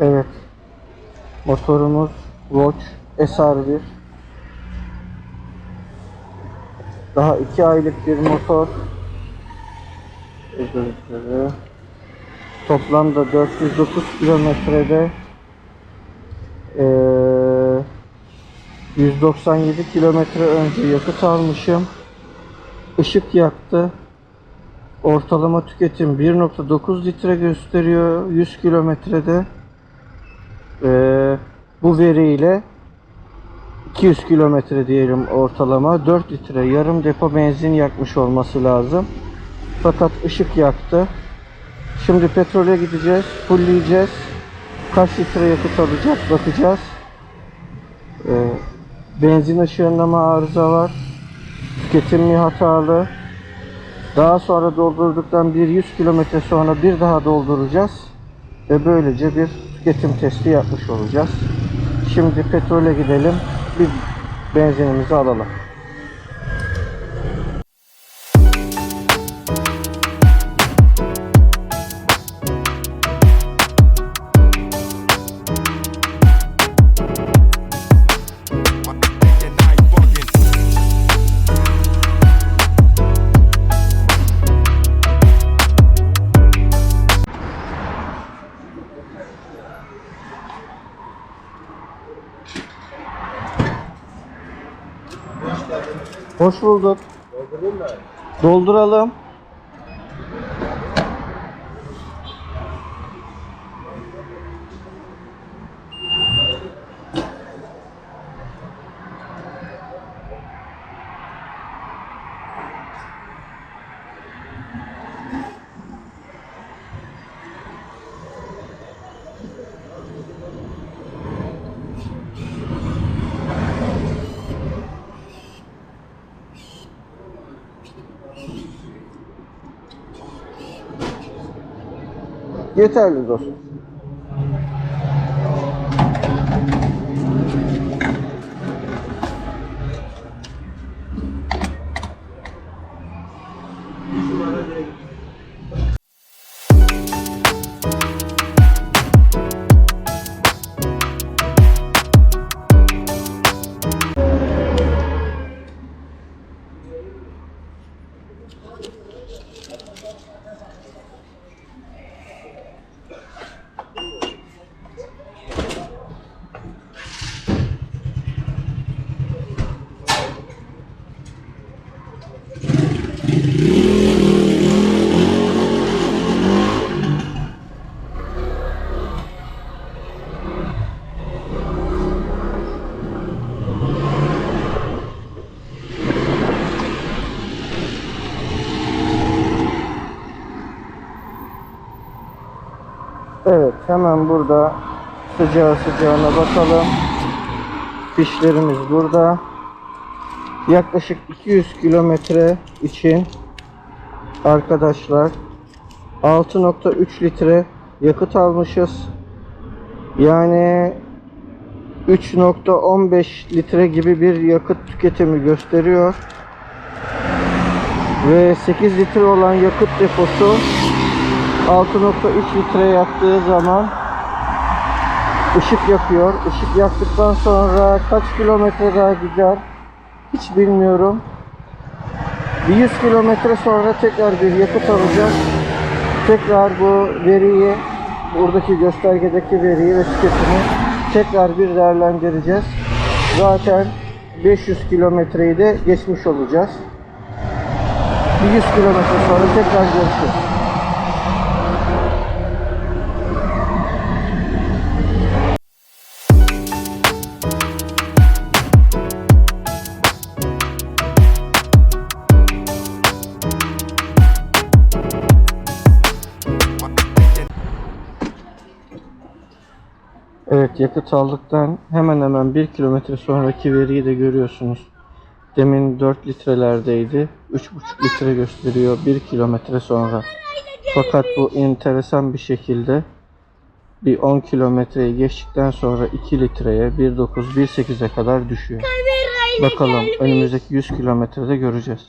Evet. Motorumuz Watch SR1. Daha 2 aylık bir motor. Özür dilerim. Toplamda 409 kilometrede eee 197 kilometre önce yakıt almışım. Işık yaktı. Ortalama tüketim 1.9 litre gösteriyor 100 kilometrede. Ee, bu veriyle 200 kilometre diyelim ortalama 4 litre yarım depo benzin yakmış olması lazım. Fakat ışık yaktı. Şimdi petrole gideceğiz, fullleyeceğiz. Kaç litre yakıt alacak bakacağız. Ee, benzin ışığında arıza var. Tüketim mi hatalı? Daha sonra doldurduktan bir 100 kilometre sonra bir daha dolduracağız. Ve böylece bir tüketim testi yapmış olacağız. Şimdi petrole gidelim. Bir benzinimizi alalım. Hoş bulduk. Dolduralım. Yeterli dostum. Evet hemen burada sıcağı sıcağına bakalım. Fişlerimiz burada. Yaklaşık 200 kilometre için arkadaşlar 6.3 litre yakıt almışız. Yani 3.15 litre gibi bir yakıt tüketimi gösteriyor. Ve 8 litre olan yakıt deposu 6.3 litre yaktığı zaman ışık yakıyor. Işık yaktıktan sonra kaç kilometre daha gider hiç bilmiyorum. Bir 100 kilometre sonra tekrar bir yakıt alacak. Tekrar bu veriyi buradaki göstergedeki veriyi ve tüketimi tekrar bir değerlendireceğiz. Zaten 500 kilometreyi de geçmiş olacağız. Bir 100 kilometre sonra tekrar görüşürüz. Evet yakıt aldıktan hemen hemen 1 kilometre sonraki veriyi de görüyorsunuz. Demin 4 litrelerdeydi. 3,5 litre gösteriyor 1 kilometre sonra. Fakat bu enteresan bir şekilde bir 10 kilometreyi geçtikten sonra 2 litreye 1.9 1.8'e kadar düşüyor. Bakalım önümüzdeki 100 kilometrede göreceğiz.